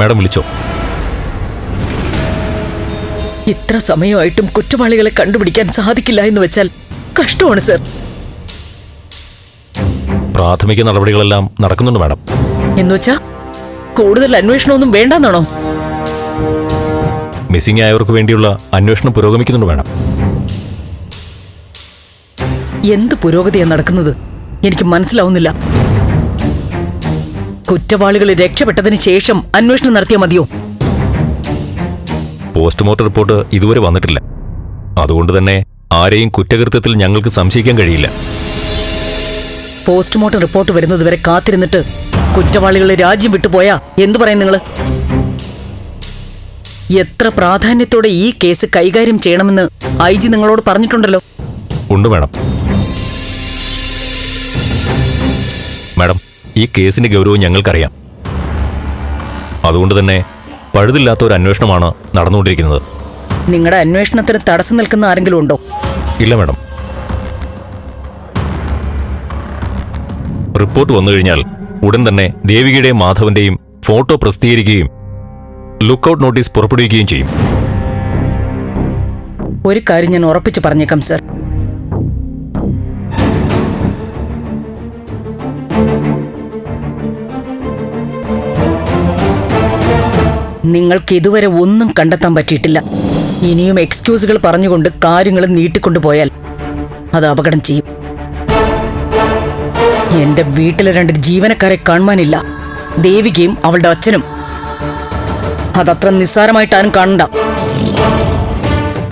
Madam വിളിച്ചോ? ഇത്ര സമയമായിട്ടും കുറ്റവാളികളെ കണ്ടുപിടിക്കാൻ സാധിക്കില്ല എന്ന് വെച്ചാൽ കഷ്ടമാണ് സർ. പ്രാഥമിക നടപടികളെല്ലാം നടക്കുന്നുണ്ട് മാഡം. എന്നുവെച്ചാ കൂടുതൽ അന്വേഷണമൊന്നും വേണ്ടെന്നാണോ? മിസ്സിംഗ് ആയവർക്ക് വേണ്ടിയുള്ള അന്വേഷണം പുരോഗമിക്കുന്നുണ്ട് മാഡം. എന്ത് പുരോഗതിയാണ് നടക്കുന്നത്? എനിക്ക് മനസ്സിലാവുന്നില്ല. കുറ്റവാളികൾ രക്ഷപ്പെട്ടതിന് ശേഷം അന്വേഷണം നടത്തിയാൽ മതിയോ? പോസ്റ്റ്മോർട്ടം റിപ്പോർട്ട് ഇതുവരെ വന്നിട്ടില്ല. അതുകൊണ്ട് തന്നെ ആരെയും കുറ്റകൃത്യത്തിൽ ഞങ്ങൾക്ക് സംശയിക്കാൻ കഴിയില്ല. പോസ്റ്റ്മോർട്ടം റിപ്പോർട്ട് വരുന്നത് വരെ കാത്തിരുന്നിട്ട് കുറ്റവാളികളെ രാജ്യം വിട്ടുപോയാ എന്തു പറയും നിങ്ങൾ എത്ര പ്രാധാന്യത്തോടെ ഈ കേസ് കൈകാര്യം ചെയ്യണമെന്ന് ഐ ജി നിങ്ങളോട് പറഞ്ഞിട്ടുണ്ടല്ലോ? ഉണ്ട് മാഡം. മാഡം ഈ കേസിന്റെ ഗൗരവം ഞങ്ങൾക്കറിയാം. അതുകൊണ്ട് തന്നെ പഴുതില്ലാത്ത ഒരു അന്വേഷണമാണ് നടന്നുകൊണ്ടിരിക്കുന്നത്. നിങ്ങളുടെ അന്വേഷണത്തിന് തടസ്സം നിൽക്കുന്ന ആരെങ്കിലും ഉണ്ടോ? ഇല്ല മാഡം. റിപ്പോർട്ട് വന്നു കഴിഞ്ഞാൽ ഉടൻ തന്നെ ദേവികയുടെയും മാധവന്റെയും ഫോട്ടോ പ്രസിദ്ധീകരിക്കുകയും ലുക്കൌട്ട് നോട്ടീസ് പുറപ്പെടുവിക്കുകയും ചെയ്യും. ഒരു കാര്യം ഞാൻ ഉറപ്പിച്ച് പറഞ്ഞേക്കാം സർ. നിങ്ങൾക്ക് ഇതുവരെ ഒന്നും കണ്ടെത്താൻ പറ്റിയിട്ടില്ല. ഇനിയും എക്സ്ക്യൂസുകൾ പറഞ്ഞുകൊണ്ട് കാര്യങ്ങൾ നീട്ടിക്കൊണ്ടുപോയാൽ അത് അപകടം ചെയ്യും. എന്റെ വീട്ടിലെ രണ്ട് ജീവനക്കാരെ കാണുവാനില്ല. ദേവികയും അവളുടെ അച്ഛനും. അതത്ര നിസ്സാരമായിട്ടാരും കാണണ്ട.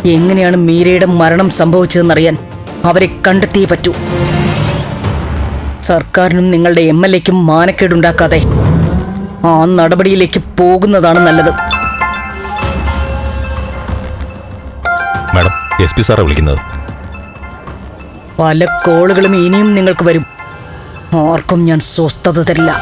എങ്ങനെയാണ് മീരയുടെ മരണം സംഭവിച്ചതെന്നറിയാൻ അവരെ കണ്ടെത്തിയേ പറ്റൂ. സർക്കാരിനും നിങ്ങളുടെ എം എൽ എക്കും മാനക്കേടുണ്ടാക്കാതെ ആ നടപടിയിലേക്ക് പോകുന്നതാണ് നല്ലത്. മാഡം എസ് പി സാറെ വിളിക്കുന്നത്. പല കോളുകളും ഇനിയും നിങ്ങൾക്ക് വരും. ആർക്കും ഞാൻ സ്വസ്ഥത തരില്ല.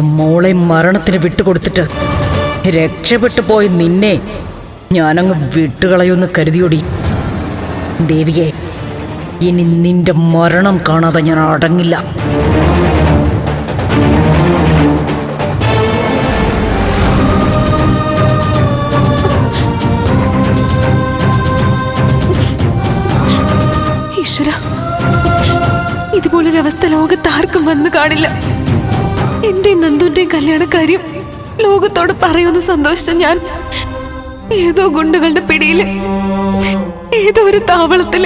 എന്റെ മോളെ മരണത്തിന് വിട്ടുകൊടുത്തിട്ട് രക്ഷപ്പെട്ടു പോയ നിന്നെ ഞാനങ്ങ് വിട്ടുകളയുമെന്ന് കരുതിയോടി. ദേവിയെ ഇനി നിന്റെ മരണം കാണാതെ ഞാൻ അടങ്ങില്ല. ഈശ്വര ഇതുപോലൊരവസ്ഥ ലോകത്ത് ആർക്കും വന്നു കാണില്ല. എന്റെ നന്ദുന്റെയും കല്യാണക്കാര്യം ലോകത്തോട് പറയുന്ന സന്തോഷം ഞാൻ ഏതോ ഗുണ്ടുകളുടെ പിടിയിൽ ഏതോ ഒരു താവളത്തിൽ.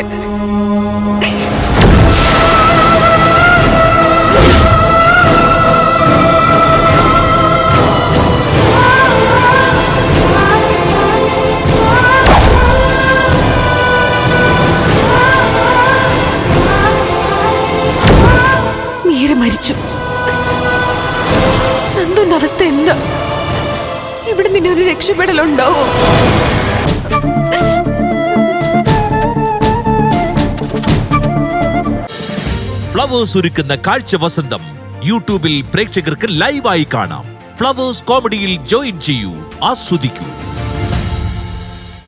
മീര മരിച്ചു. ഇവിടെ നിന്നൊരു രക്ഷപ്പെടലുണ്ടോ? ഫ്ലവേഴ്സ് ഒരുക്കുന്ന കാഴ്ച വസന്തം യൂട്യൂബിൽ പ്രേക്ഷകർക്ക് ലൈവായി കാണാം. ഫ്ലവേഴ്സ് കോമഡിയിൽ ജോയിൻ ചെയ്യൂ ആസ്വദിക്കൂ.